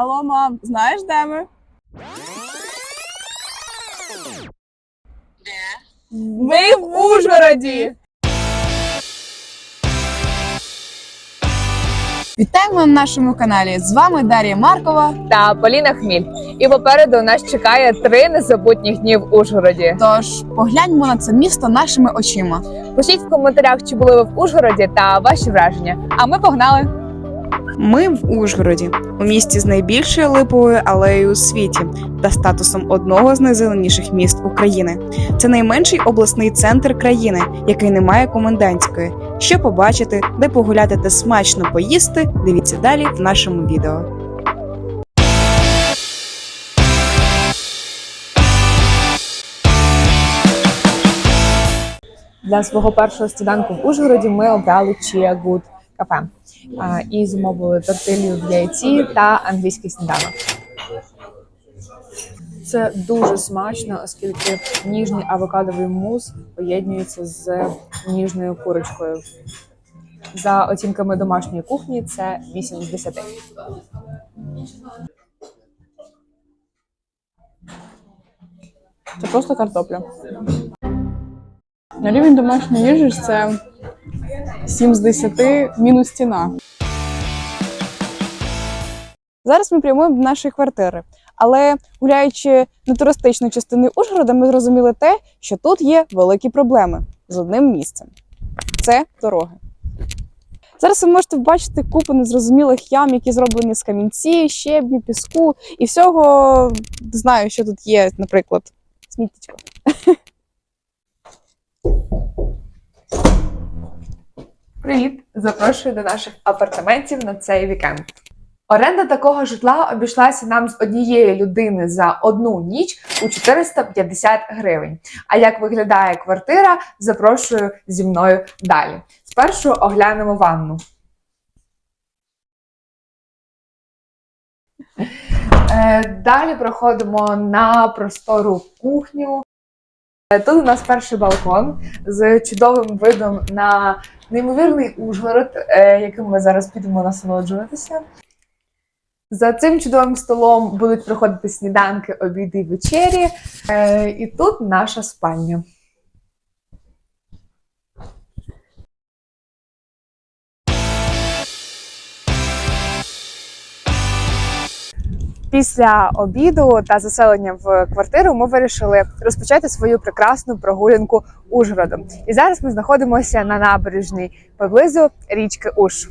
Алло, мам, знаєш, де ми? Де? Ми в Ужгороді. Вітаємо на нашому каналі. З вами Дар'я Маркова. та Поліна Хміль. І попереду нас чекає три незабутніх дні в Ужгороді. Тож погляньмо на це місто нашими очима. Пишіть в коментарях, чи були ви в Ужгороді та ваші враження. А ми погнали! Ми в Ужгороді, у місті з найбільшою липовою алеєю у світі та статусом одного з найзеленіших міст України. Це найменший обласний центр країни, який не має комендантської. Що побачити, де погуляти та смачно поїсти, дивіться далі в нашому відео. Для свого першого сніданку в Ужгороді ми обрали Chia кафе і замовили тортилью в яйці та англійський сніданок. Це дуже смачно, оскільки ніжний авокадовий мус поєднується з ніжною курочкою. За оцінками домашньої кухні, це 8 з 10. Це просто картопля. На рівень домашньої їжі ж це 7 з 10 мінус ціна. Зараз ми прямуємо до нашої квартири. Але гуляючи на туристичну частину Ужгорода, ми зрозуміли те, що тут є великі проблеми з одним місцем. Це дороги. Зараз ви можете побачити купу незрозумілих ям, які зроблені з камінці, щебню, піску і всього. Знаю, що тут є, наприклад, сміттячко. Привіт! Запрошую до наших апартаментів на цей вікенд. Оренда такого житла обійшлася нам з однієї людини за одну ніч у 450 гривень. А як виглядає квартира, запрошую зі мною далі. Спершу оглянемо ванну. Е, Далі проходимо на простору кухню. Е, Тут у нас перший балкон з чудовим видом на неймовірний Ужгород, е, яким ми зараз підемо насолоджуватися. За цим чудовим столом будуть проходити сніданки, обіди і вечері. Е, І тут наша спальня. Після обіду та заселення в квартиру ми вирішили розпочати свою прекрасну прогулянку Ужгородом. І зараз ми знаходимося на набережній поблизу річки Уж.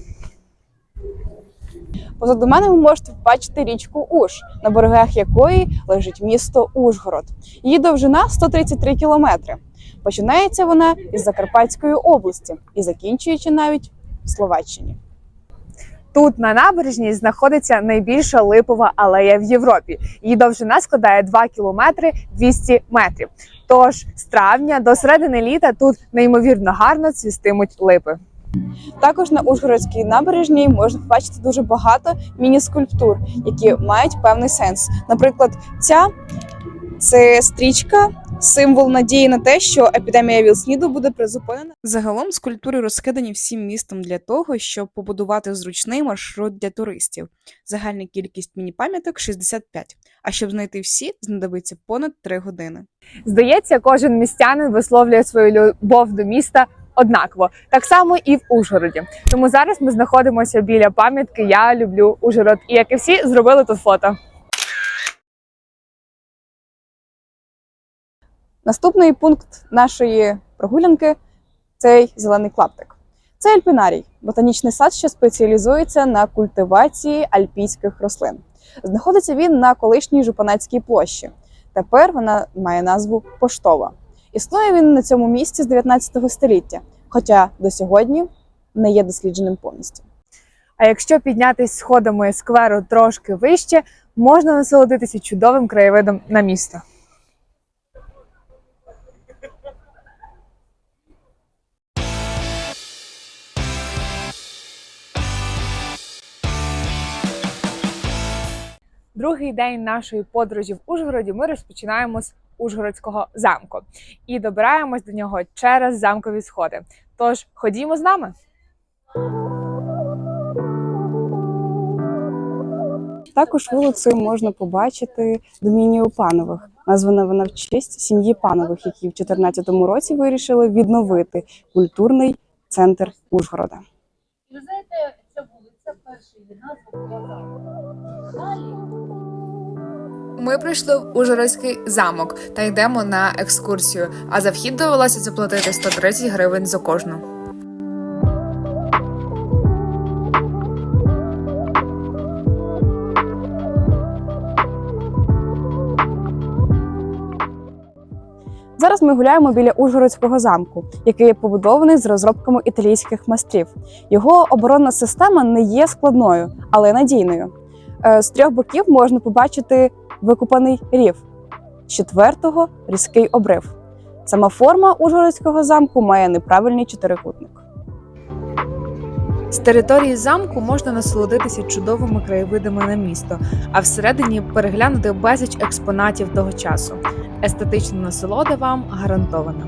Позаду мене ви можете побачити річку Уж, на берегах якої лежить місто Ужгород. Її довжина 133 кілометри. Починається вона із Закарпатської області і закінчується навіть в Словаччині. Тут на набережній знаходиться найбільша липова алея в Європі. Її довжина складає 2 кілометри 200 метрів. Тож з травня до середини літа тут неймовірно гарно цвістимуть липи. Також на Ужгородській набережній можна побачити дуже багато міні-скульптур, які мають певний сенс. Наприклад, ця це стрічка, символ надії на те, що епідемія ВІЛ-СНІДу буде призупинена. Загалом скульптури розкидані всім містом для того, щоб побудувати зручний маршрут для туристів. Загальна кількість міні-пам'яток 65, а щоб знайти всі, знадобиться понад 3 години. Здається, кожен містянин висловлює свою любов до міста однаково, так само і в Ужгороді. Тому зараз ми знаходимося біля пам'ятки Я люблю Ужгород. І як і всі зробили тут фото. Наступний пункт нашої прогулянки цей зелений клаптик. Це альпінарій, ботанічний сад, що спеціалізується на культивації альпійських рослин. Знаходиться він на колишній Жупанецькій площі. Тепер вона має назву Поштова. Існує він на цьому місці з 19 століття, хоча до сьогодні не є дослідженим повністю. А якщо піднятись сходами скверу трошки вище, можна насолодитися чудовим краєвидом на місто. Другий день нашої подорожі в Ужгороді ми розпочинаємо з Ужгородського замку і добираємось до нього через замкові сходи. Тож ходімо з нами. Також вулицею можна побачити домінію панових. Названа вона в честь сім'ї панових, які в 2014 році вирішили відновити культурний центр Ужгорода. Ви знаєте, ця вулиця перша її назва Далі Ми прийшли в Ужгородський замок та йдемо на екскурсію. А за вхід довелося заплатити 130 гривень за кожну. Зараз ми гуляємо біля Ужгородського замку, який побудований з розробками італійських майстрів. Його оборонна система не є складною, але надійною. Е, З трьох боків можна побачити викопаний рів, четвертого різкий обрив. Сама форма Ужгородського замку має неправильний чотирикутник. З території замку можна насолодитися чудовими краєвидами на місто, а всередині переглянути безліч експонатів того часу. Естетична насолода вам гарантована.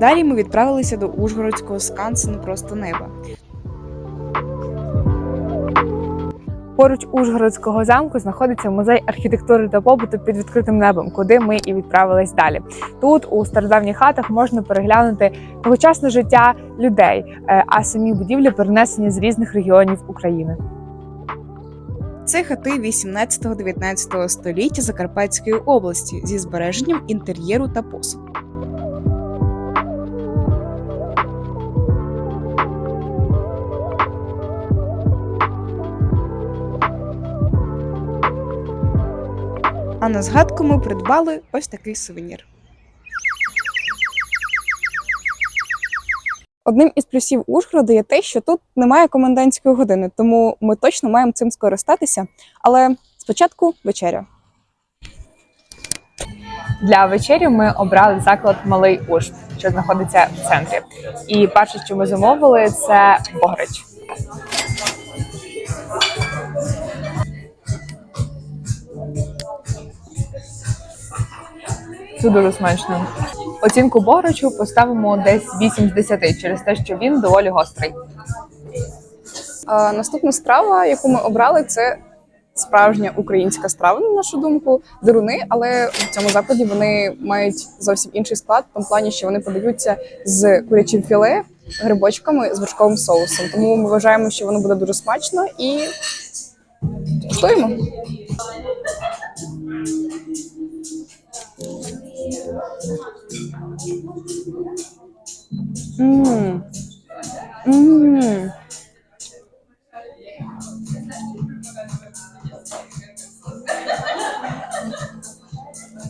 Далі ми відправилися до Ужгородського скансену просто неба. Поруч Ужгородського замку знаходиться музей архітектури та побуту під відкритим небом, куди ми і відправились далі. Тут у стародавніх хатах можна переглянути тогочасне життя людей, е, а самі будівлі перенесені з різних регіонів України. Це хати 18-19 століття Закарпатської області зі збереженням інтер'єру та посуду. А на згадку ми придбали ось такий сувенір. Одним із плюсів Ужгорода є те, що тут немає комендантської години, тому ми точно маємо цим скористатися. Але спочатку вечеря. Для вечері ми обрали заклад Малий Уж, що знаходиться в центрі. І перше, що ми замовили, це богрич. Це дуже смачно. Оцінку бограчу поставимо десь 8 з 10 через те, що він доволі гострий. А, наступна страва, яку ми обрали, це справжня українська страва, на нашу думку, деруни, але в цьому закладі вони мають зовсім інший склад, в тому плані, що вони подаються з курячим філе, грибочками з вершковим соусом. Тому ми вважаємо, що воно буде дуже смачно і куштуємо. Мм. Мм.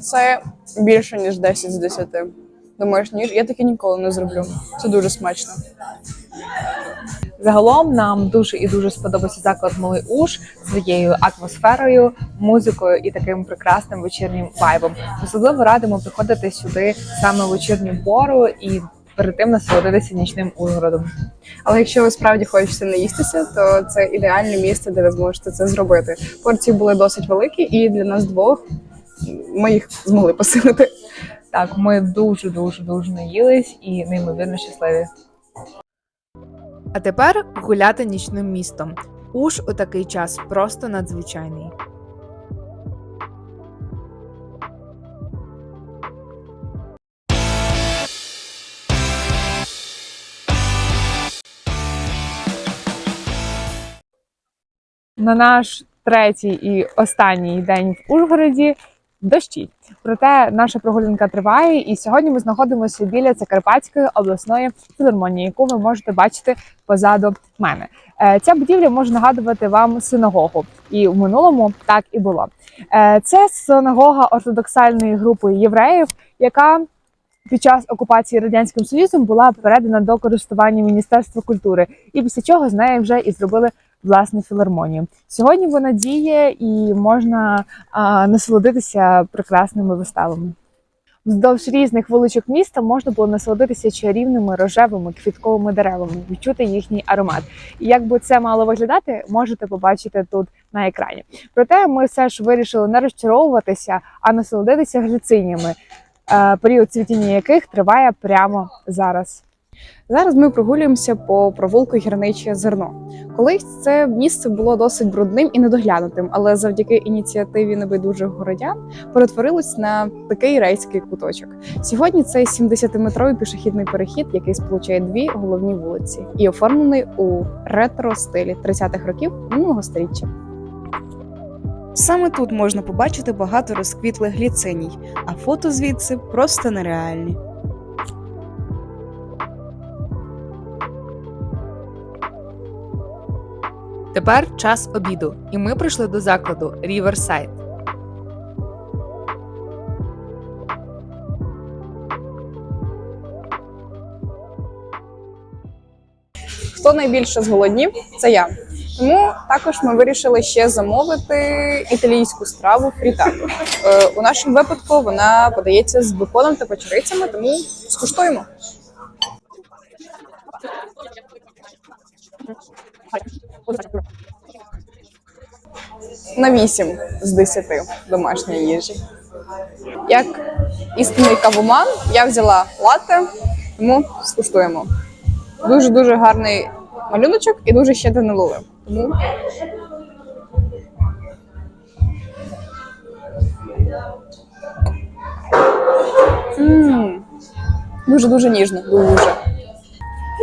Це більше ніж 10 з 10. Думаєш, ні, я таке ніколи не зроблю. Це дуже смачно. Загалом нам дуже і дуже сподобався заклад Малий Уж своєю атмосферою, музикою і таким прекрасним вечірнім вайбом. Особливо радимо приходити сюди саме в вечірню пору і перед тим насолодитися нічним Ужгородом. Але якщо ви справді хочете наїстися, то це ідеальне місце, де ви зможете це зробити. Порції були досить великі, і для нас двох ми їх змогли посилити. Так, ми дуже дуже дуже наїлись і неймовірно щасливі. А тепер гуляти нічним містом. Уж у такий час просто надзвичайний. На наш третій і останній день в Ужгороді дощі. Проте наша прогулянка триває, і сьогодні ми знаходимося біля Закарпатської обласної філармонії, яку ви можете бачити позаду мене. Е, Ця будівля може нагадувати вам синагогу, і в минулому так і було. Е, Це синагога ортодоксальної групи євреїв, яка під час окупації радянським союзом була передана до користування Міністерства культури, і після чого з нею вже і зробили власну філармонію. Сьогодні вона діє і можна а, насолодитися прекрасними виставами. Вздовж різних вуличок міста можна було насолодитися чарівними рожевими квітковими деревами, відчути їхній аромат. І як би це мало виглядати, можете побачити тут на екрані. Проте ми все ж вирішили не розчаровуватися, а насолодитися гліциніями, е, період цвітіння яких триває прямо зараз. Зараз ми прогулюємося по провулку гірниче зерно. Колись це місце було досить брудним і недоглянутим, але завдяки ініціативі небайдужих городян перетворилось на такий рейський куточок. Сьогодні це 70-метровий пішохідний перехід, який сполучає дві головні вулиці, і оформлений у ретро стилі 30-х років минулого століття. Саме тут можна побачити багато розквітлих гліциній, а фото звідси просто нереальні. Тепер час обіду, і ми прийшли до закладу Riverside. Хто найбільше зголоднів, це я. Тому також ми вирішили ще замовити італійську страву фрітату. Е, у нашому випадку вона подається з беконом та печерицями, тому скуштуємо. На 8 з 10 домашньої їжі. Як істинний кавоман, я взяла латте, тому скуштуємо. Дуже дуже гарний малюночок і дуже щедро налили. Тому М, дуже дуже ніжно. Дуже.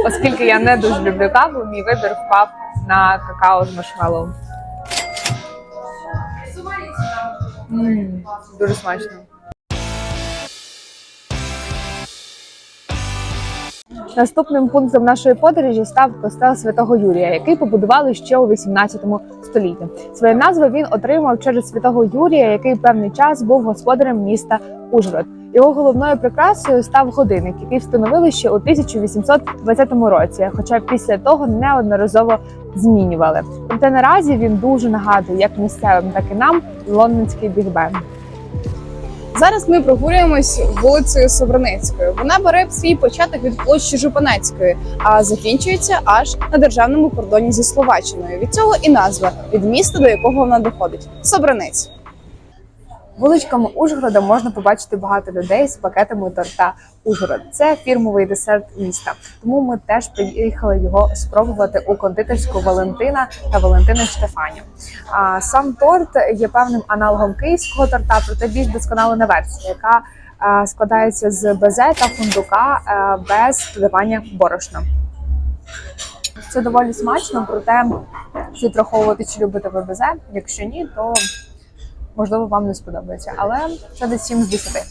Оскільки я не дуже люблю каву, мій вибір впав на какао з маршмеллоу. Дуже смачно. Наступним пунктом нашої подорожі став костел святого Юрія, який побудували ще у 18 столітті. Свою назву він отримав через святого Юрія, який певний час був господарем міста Ужгород. Його головною прикрасою став годинник, який встановили ще у 1820 році, хоча після того неодноразово змінювали. Проте наразі він дуже нагадує як місцевим, так і нам лондонський Біг Бен. Зараз ми прогулюємось вулицею Собраницькою. Вона бере свій початок від площі Жупанецької, а закінчується аж на державному кордоні зі Словаччиною. Від цього і назва від міста, до якого вона доходить Собранець. Вуличками Ужгорода можна побачити багато людей з пакетами торта Ужгород. Це фірмовий десерт міста. Тому ми теж приїхали його спробувати у кондитерську Валентина та Валентини Штефані. А сам торт є певним аналогом київського торта, проте більш досконалена версія, яка складається з безе та фундука без додавання борошна. Це доволі смачно, проте слід враховувати, чи любите ви безе. Якщо ні, то можливо вам не сподобається, але це десь 7 з 10.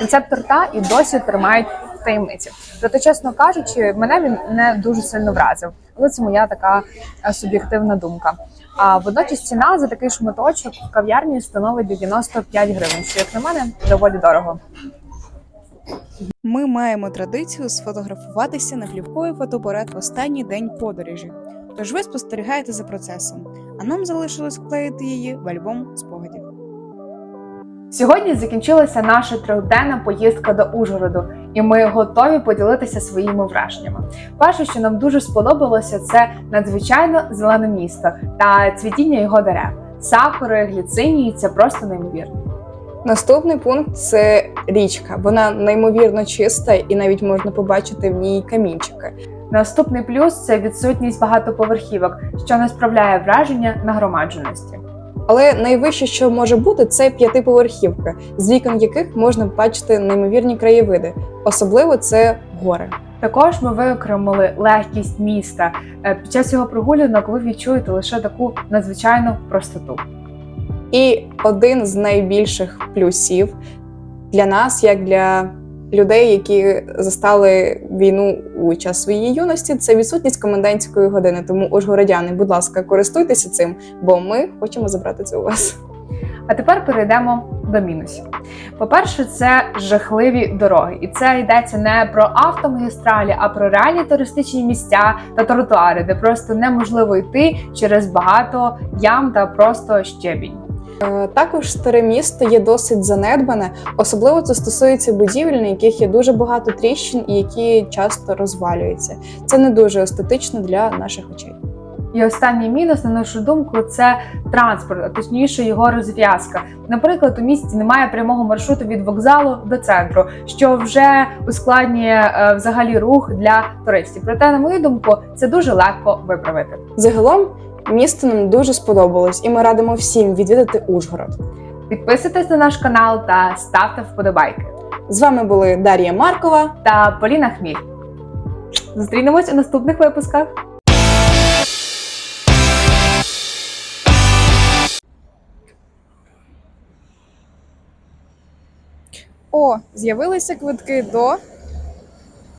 Рецепт торта і досі тримають в таємниці. Проте, чесно кажучи, мене він не дуже сильно вразив, але це моя така е, суб'єктивна думка. А водночас ціна за такий шматочок в кав'ярні становить 95 гривень, що як на мене доволі дорого. Ми маємо традицію сфотографуватися на плівковий фотоапарат в останній день подорожі. Тож ви спостерігаєте за процесом, а нам залишилось вклеїти її в альбом спогадів. Сьогодні закінчилася наша трьохденна поїздка до Ужгороду, і ми готові поділитися своїми враженнями. Перше, що нам дуже сподобалося, це надзвичайно зелене місто та цвітіння його дерев. Сакури, гліцинії це просто неймовірно. Наступний пункт це річка. Вона неймовірно чиста і навіть можна побачити в ній камінчики. Наступний плюс це відсутність багатоповерхівок, що не справляє враження нагромадженості. Але найвище, що може бути, це п'ятиповерхівка, з вікон яких можна бачити неймовірні краєвиди. Особливо це гори. Також ми виокремили легкість міста. Е, Під час його прогулянок ви відчуєте лише таку надзвичайну простоту. І один з найбільших плюсів для нас, як для людей, які застали війну у час своєї юності, це відсутність комендантської години. Тому ужгородяни, будь ласка, користуйтеся цим, бо ми хочемо забрати це у вас. А тепер перейдемо до мінусів. По-перше, це жахливі дороги, і це йдеться не про автомагістралі, а про реальні туристичні місця та тротуари, де просто неможливо йти через багато ям та просто щебінь. Е, Також старе місто є досить занедбане, особливо це стосується будівель, на яких є дуже багато тріщин і які часто розвалюються. Це не дуже естетично для наших очей. І останній мінус, на нашу думку, це транспорт, а точніше його розв'язка. Наприклад, у місті немає прямого маршруту від вокзалу до центру, що вже ускладнює е, взагалі рух для туристів. Проте, на мою думку, це дуже легко виправити. Загалом місто нам дуже сподобалось, і ми радимо всім відвідати Ужгород. Підписуйтесь на наш канал та ставте вподобайки. З вами були Дар'я Маркова. Та Поліна Хміль. Зустрінемось у наступних випусках. О, з'явилися квитки до